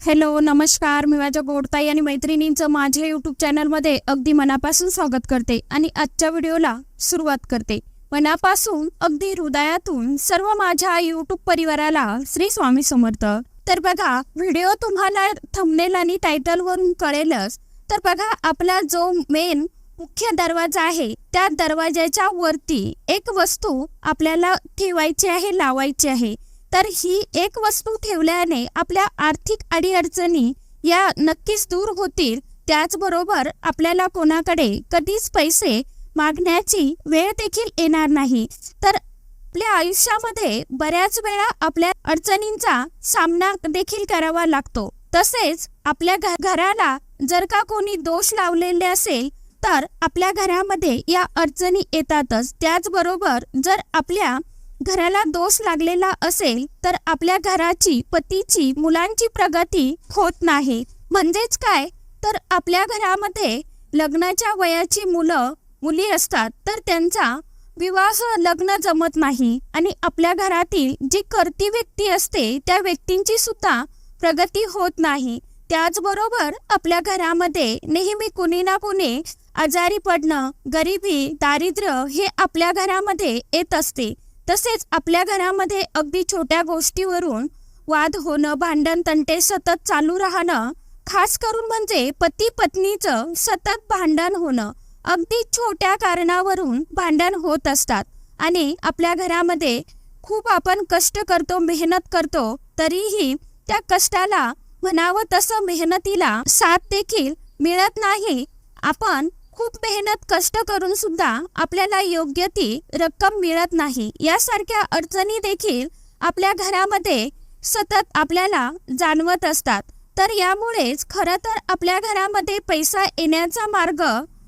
Hello नमस्कार. मी माझ्या गोडताई आणि मैत्रिणींचं माझ्या यूट्यूब चॅनलमध्ये अगदी मनापासून स्वागत करते आणि आजच्या व्हिडिओला सुरुवात करते. मनापासून अगदी हृदयातून सर्व माझ्या यूट्यूब परिवाराला श्री स्वामी समर्थ. तर बघा व्हिडिओ तुम्हाला थंबनेल आणि टायटलवरून कळेलच. तर बघा आपला जो मेन मुख्य दरवाजा आहे त्या दरवाजाच्या वरती एक वस्तू आपल्याला ठेवायची आहे लावायची आहे. तर ही एक वस्तू ठेवल्याने आपल्या आर्थिक अडीअडचणी या नक्कीच दूर होतील. त्याचबरोबर आपल्याला कोणाकडे कधीच पैसे मागण्याची वेळ देखील येणार नाही. तर आपल्या आयुष्यामध्ये बऱ्याच वेळा आपल्या अडचणींचा सामना देखील करावा लागतो. तसेच आपल्या घराला जर का कोणी दोष लावलेले असेल तर आपल्या घरामध्ये या अडचणी येतातच. त्याचबरोबर जर आपल्या घराला दोष लागलेला असेल तर आपल्या घराची पतीची मुलांची प्रगती होत नाही. म्हणजेच काय? तर आपल्या घरामध्ये लग्नाच्या वयाची मुलं मुली असतात तर त्यांचा विवाह लग्न जमत नाही. आणि आपल्या घरातील जी करती व्यक्ती असते त्या व्यक्तींची सुद्धा प्रगती होत नाही. त्याचबरोबर आपल्या घरामध्ये नेहमी कुणी ना कुणी आजारी पडणं गरिबी दारिद्र्य हे आपल्या घरामध्ये येत असते. तसेच आपल्या घरामध्ये अगदी छोट्या गोष्टीवरून वाद होणं भांडण तंटे सतत चालू राहणं खास करून म्हणजे पती पत्नीचं सतत भांडण होणं अगदी छोट्या कारणावरून भांडण होत असतात. आणि आपल्या घरामध्ये खूप आपण कष्ट करतो मेहनत करतो तरीही त्या कष्टाला म्हणावं तसं मेहनतीला साथ देखील मिळत नाही. आपण खूप मेहनत कष्ट करून सुद्धा आपल्याला योग्य ती रक्कम मिळत नाही. यासारख्या अडचणी देखील आपल्या घरामध्ये सतत आपल्याला जाणवत असतात. तर यामुळेच खरं तर आपल्या घरामध्ये पैसा येण्याचा मार्ग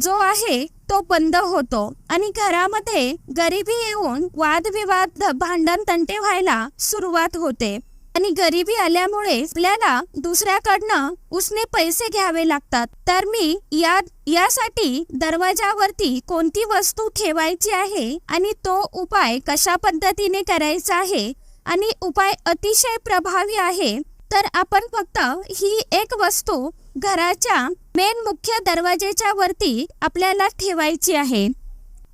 जो आहे तो बंद होतो. आणि घरामध्ये गरिबी येऊन वादविवाद भांडण तंटे व्हायला सुरुवात होते. आणि गरिबी आल्यामुळे आपल्याला दुसऱ्याकडनं उसने पैसे घ्यावे लागतात. तर मी या यासाठी दरवाजावरती कोणती वस्तू ठेवायची आहे आणि तो उपाय कशा पद्धतीने करायचा आहे आणि उपाय अतिशय प्रभावी आहे तर आपण फक्त ही एक वस्तू घराच्या मेन मुख्य दरवाजेच्या वरती आपल्याला ठेवायची आहे.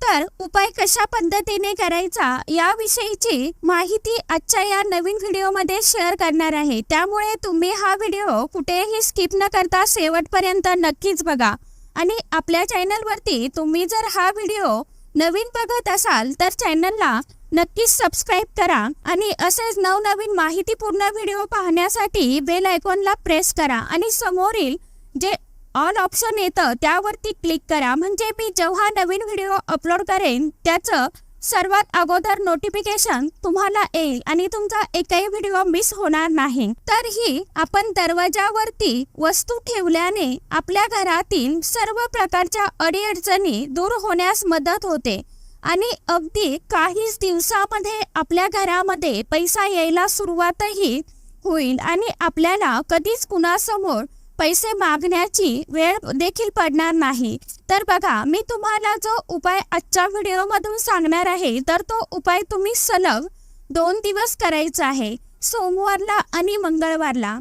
तर उपाय कशा पद्धतीने करायचा याविषयीची माहिती आजच्या या नवीन व्हिडिओमध्ये शेअर करणार आहे. त्यामुळे तुम्ही हा व्हिडिओ कुठेही स्किप न करता शेवटपर्यंत नक्कीच बघा. आणि आपल्या चॅनलवरती तुम्ही जर हा व्हिडिओ नवीन बघत असाल तर चॅनलला नक्कीच सबस्क्राईब करा आणि असेच नवनवीन माहितीपूर्ण व्हिडिओ पाहण्यासाठी बेल आयकॉनला प्रेस करा. आणि समोरील जे ऑल ऑप्शन येतं त्यावरती क्लिक करा. म्हणजे मी जेव्हा नवीन व्हिडिओ अपलोड करेन त्याचं सर्वात अगोदर नोटिफिकेशन तुम्हाला येईल आणि तुमचा एकही व्हिडिओ मिस होणार नाही. तर ही आपण दरवाजावरती वस्तू ठेवल्याने आपल्या घरातील सर्व प्रकारच्या अडीअडचणी दूर होण्यास मदत होते आणि अगदी काहीच दिवसामध्ये आपल्या घरामध्ये पैसा यायला सुरुवातही होईल आणि आपल्याला कधीच कुणासमोर पैसे मागण्याची वेळ देखील पडणार नाही. तर बघा मी तुम्हाला जो उपाय आजच्या व्हिडिओमधून सांगणार आहे तर तो उपाय तुम्ही सलग दोन दिवस करायचा आहे. सोमवारला आणि मंगळवारला.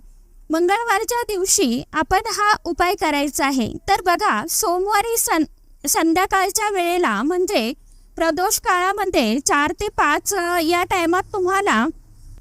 मंगळवारच्या दिवशी आपण हा उपाय करायचा आहे. तर बघा सोमवारी सं संध्याकाळच्या वेळेला म्हणजे प्रदोष काळामध्ये चार ते पाच या टायमात तुम्हाला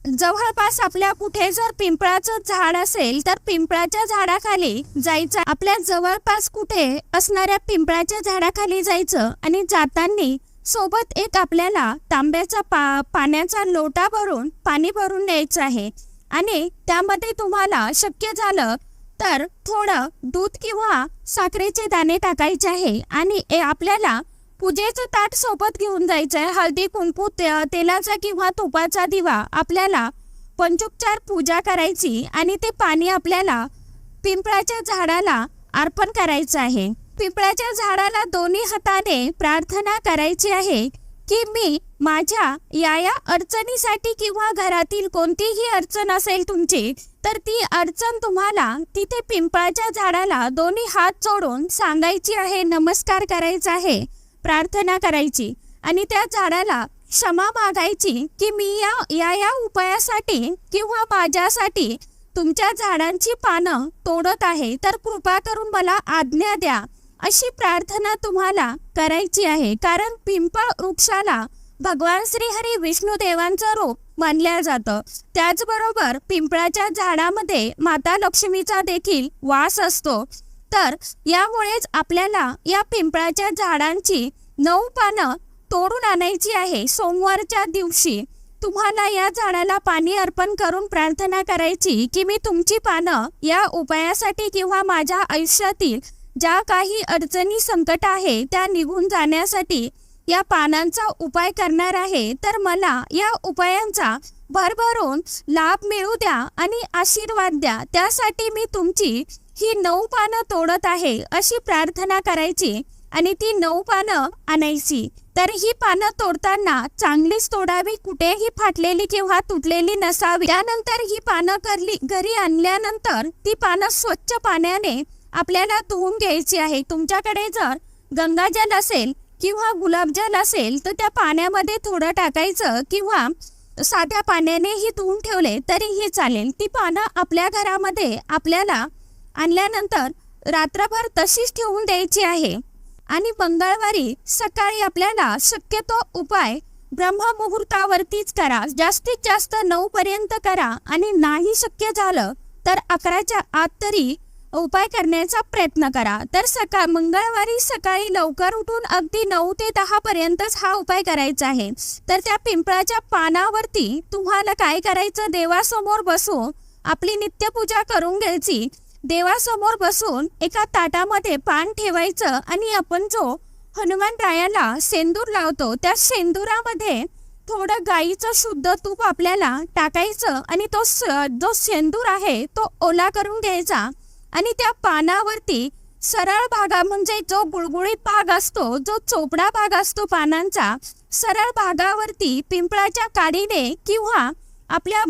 जवळपास आपल्या कुठे जर पिंपळाचं झाड असेल तर पिंपळाच्या झाडाखाली जायचं. आपल्या जवळपास कुठे असणाऱ्या पिंपळाच्या झाडाखाली जायचं आणि जाताना सोबत एक आपल्याला तांब्याचा पा पाण्याचा लोटा भरून पाणी भरून न्यायचं आहे. आणि त्यामध्ये तुम्हाला शक्य झालं तर थोडं दूध किंवा साखरेचे दाणे टाकायचे आहे आणि ए- आपल्याला पूजेचं ताट सोबत घेऊन जायचं आहे हळदी कुंकू ते- तेलाचा किंवा तुपाचा दिवा आपल्याला पंचोपचार पूजा करायची आणि ते पाणी आपल्याला पिंपळाच्या झाडाला अर्पण करायचं आहे. पिंपळाच्या झाडाला दोन्ही हाताने प्रार्थना करायची आहे की मी माझ्या या या अडचणीसाठी किंवा घरातील कोणतीही अडचण असेल तुमची तर ती अडचण तुम्हाला तिथे पिंपळाच्या झाडाला दोन्ही हात जोडून सांगायची आहे नमस्कार करायचा आहे. प्रार्थना करायची आणि त्या झाडाला क्षमा मागायची की मी या या या उपायासाठी किंवा माझ्यासाठी तुमच्या झाडांची पानं तोडत आहे. तर कृपा करून मला आज्ञा द्या. अशी प्रार्थना तुम्हाला करायची आहे. कारण पिंपळ वृक्षाला भगवान श्री हरी विष्णू देवांचं रूप मानल्या जातं. त्याचबरोबर पिंपळाच्या झाडामध्ये माता लक्ष्मीचा देखील वास असतो. तर यामुळेच आपल्याला या पिंपळाच्या झाडांची नऊ पानं तोडून आणायची आहे. सोमवारच्या दिवशी तुम्हाला या झाडाला पाणी अर्पण करून प्रार्थना करायची की मी तुमची पानं या उपायासाठी किंवा माझ्या आयुष्यातील ज्या काही अडचणी संकट आहे त्या निघून जाण्यासाठी या पानांचा उपाय करणार आहे. तर मला या उपायांचा भरभरून लाभ मिळू द्या आणि आशीर्वाद द्या. त्यासाठी मी तुमची ही नऊ पानं तोडत आहे अशी प्रार्थना करायची आणि ती नऊ पानं आणायची. तर ही पानं तोडताना चांगलीच तोडावी कुठेही फाटलेली किंवा तुटलेली नसावी. त्यानंतर ही पानं करली घरी आणल्यानंतर ती पानं स्वच्छ पाण्याने आपल्याला धुवून घ्यायची आहे. तुमच्याकडे जर गंगाजल असेल किंवा गुलाबजल असेल तर त्या पाण्यामध्ये थोडं टाकायचं किंवा साध्या पाण्यानेही धुवून ठेवले तरीही चालेल. ती पानं आपल्या घरामध्ये आपल्याला आणल्यानंतर रात्रभर तशीच ठेवून द्यायची आहे. आणि मंगळवारी सकाळी आपल्याला शक्यतो उपाय ब्रह्ममुहूर्तावरतीच करा. जास्तीत जास्त नऊ पर्यंत करा. आणि नाही शक्य झालं तर अकराच्या आत तरी उपाय करण्याचा प्रयत्न करा. तर सकाळ मंगळवारी सकाळी लवकर उठून अगदी नऊ ते दहा पर्यंतच हा उपाय करायचा आहे. तर त्या पिंपळाच्या पानावरती तुम्हाला काय करायचं? देवासमोर बसून आपली नित्यपूजा करून घ्यायची. देवासमोर बसून एका ताटामध्ये पान ठेवायचं आणि आपण जो हनुमान रायाला सेंदूर लावतो त्या सेंदुरामध्ये थोडं गाईचं शुद्ध तूप आपल्याला टाकायचं आणि तो स- जो सेंदूर आहे तो ओला करून घ्यायचा आणि त्या पानावरती सरळ भागा म्हणजे जो गुळगुळीत भाग असतो जो चोपडा भाग असतो पानांचा सरळ भागावरती पिंपळाच्या काडीने किंवा आपल्या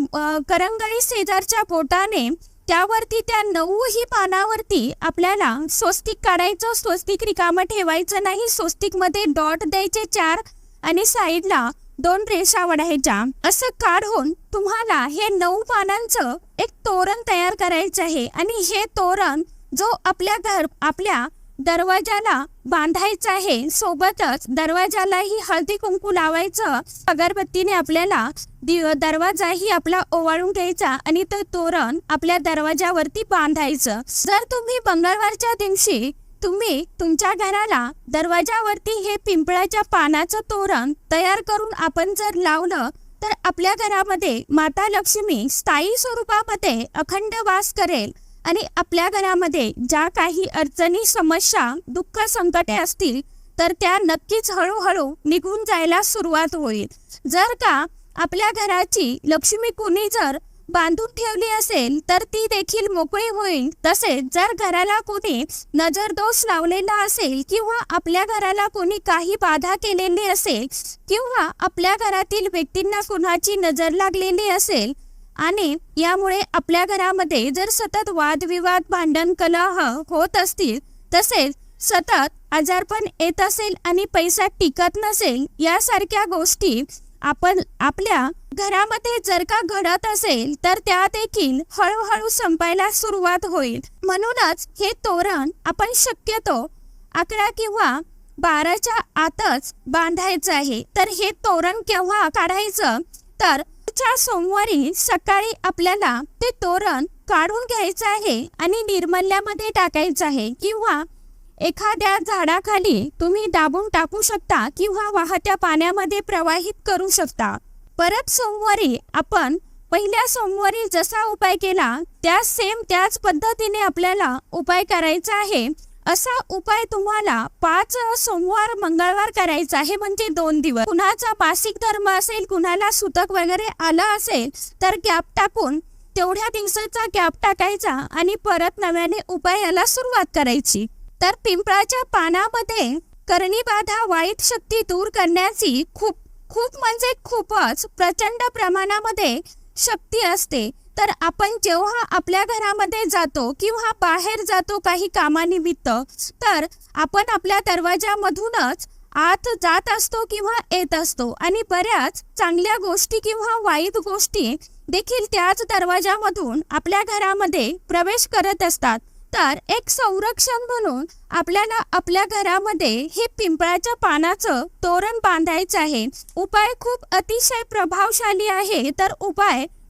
करंगळी शेजारच्या बोटाने त्यावरती त्या नऊही पानावरती आपल्याला स्वस्तिक काढायचं स्वस्तिक रिकामं ठेवायचं नाही. स्वस्तिकमध्ये डॉट द्यायचे चार आणि साईडला दोन रेषा वढायच्या. असं काढून तुम्हाला हे नऊ पानांचं एक तोरण तयार करायचं आहे. आणि हे तोरण जो आपल्या घर आपल्या दरवाजाला बांधायचं आहे. सोबतच दरवाजालाही हळदी कुंकू लावायचं. अगरबत्तीने आपल्याला दि- दरवाजाही आपला ओवाळून घ्यायचा आणि ते तोरण आपल्या दरवाजावरती बांधायचं. जर तुम्ही मंगळवारच्या दिवशी तुम्ही तुमच्या घराला दरवाजावरती हे पिंपळाच्या पानाचं तोरण तयार करून आपण जर लावलं तर आपल्या घरामध्ये माता लक्ष्मी स्थायी स्वरूपामध्ये अखंड वास करेल. आणि आपल्या घरामध्ये ज्या काही अडचणी समस्या दुःख संकटे असतील तर त्या नक्कीच हळूहळू निघून जायला सुरुवात होईल. जर का आपल्या घराची लक्ष्मी कुणी जर बांधून ठेवली असेल तर ती देखील मोकळी होईल. तसेच जर घराला कोणी नजरदोष लावलेला असेल किंवा आपल्या घराला कोणी काही बाधा केलेली असेल किंवा आपल्या घरातील व्यक्तींना कुणाची नजर लागलेली असेल आणि यामुळे आपल्या घरामध्ये जर सतत वादविवाद भांडण कलह होत असतील तसेच सतत आजारपण येत असेल आणि पैसा टिकत नसेल यासारख्या गोष्टी आपण आपल्या घरामध्ये जर का घडत असेल तर त्या देखील हळूहळू संपायला सुरुवात होईल. म्हणूनच हे तोरण आपण शक्यतो अकरा किंवा बाराच्या आतच बांधायचं आहे. तर हे तोरण केव्हा काढायचं? तर च्या सोमवारी सकाळी आपल्याला ते तोरण काढून घ्यायचं आहे आणि निर्मल्यामध्ये टाकायचं आहे. किंवा एखाद्या झाडाखाली तुम्ही दाबून टाकू शकता किंवा वाहत्या पाण्यामध्ये प्रवाहित करू शकता. परत सोमवारी आपण पहिल्या सोमवारी जसा उपाय केला त्या सेम त्याच पद्धतीने आपल्याला उपाय करायचा आहे. असा उपाय तुम्हाला पाच सोमवार मंगळवार करायचा आहे म्हणजे दोन दिवस. कुणाचा मासिक धर्म असेल कुणाला सुतक वगैरे आलं असेल तर गॅप टाकून तेवढ्या दिवसाचा गॅप टाकायचा आणि परत नव्याने उपायाला सुरुवात करायची. तर पिंपळाच्या पानामध्ये करणीबाधा वाईट शक्ती दूर करण्याची खूप खूप म्हणजे खूपच प्रचंड प्रमाणामध्ये शक्ती असते. तर आपण जेव्हा आपल्या घरामध्ये जातो किंवा बाहेर जातो काही कामानिमित्त तर आपण आपल्या दरवाजामधूनच आत जात असतो किंवा येत असतो. आणि बऱ्याच चांगल्या गोष्टी किंवा वाईट गोष्टी देखील त्याच दरवाजामधून आपल्या घरामध्ये प्रवेश करत असतात. तर एक संरक्षण म्हणून आपल्याला आपल्या घरामध्ये हे पिंपळाच्या पानाचं तोरण बांधायचं आहे. उपाय खूप अतिशय प्रभावशाली आहे. तर उपाय